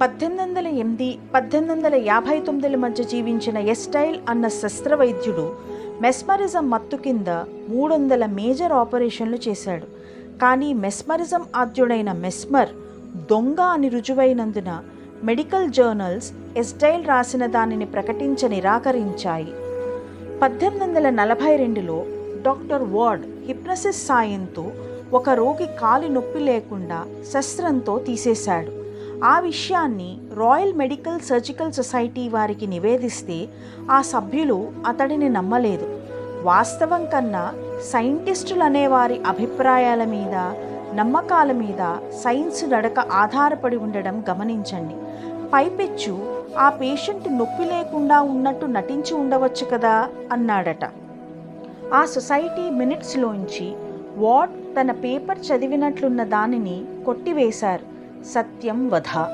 పద్దెనిమిది వందల ఎనిమిది పద్దెనిమిది వందల యాభై తొమ్మిదిల మధ్య జీవించిన ఎస్టైల్ అన్న శస్త్రవైద్యుడు మెస్మరిజం మత్తు కింద మూడు వందల మేజర్ ఆపరేషన్లు చేశాడు. కానీ మెస్మరిజం ఆద్యుడైన మెస్మర్ దొంగ అని రుజువైనందున మెడికల్ జర్నల్స్ ఎస్టైల్ రాసిన దానిని ప్రకటించ నిరాకరించాయి. పద్దెనిమిది వందల నలభై రెండులో డాక్టర్ వార్డ్ హిప్నసిస్ సాయంతో ఒక రోగి కాలి నొప్పి లేకుండా శస్త్రంతో తీసేశాడు. ఆ విషయాన్ని రాయల్ మెడికల్ సర్జికల్ సొసైటీ వారికి నివేదిస్తే ఆ సభ్యులు అతడిని నమ్మలేదు. వాస్తవం కన్నా సైంటిస్టులు అనేవారి అభిప్రాయాల మీద నమ్మకాల మీద సైన్స్ నడక ఆధారపడి ఉండడం గమనించండి. పైపెచ్చు ఆ పేషెంట్ నొప్పి లేకుండా ఉన్నట్టు నటించి ఉండవచ్చు కదా అన్నాడట. ఆ సొసైటీ మినిట్స్లోంచి వార్డ్ తన పేపర్ చదివినట్లున్న దానిని కొట్టివేశారు. సత్యం వధ.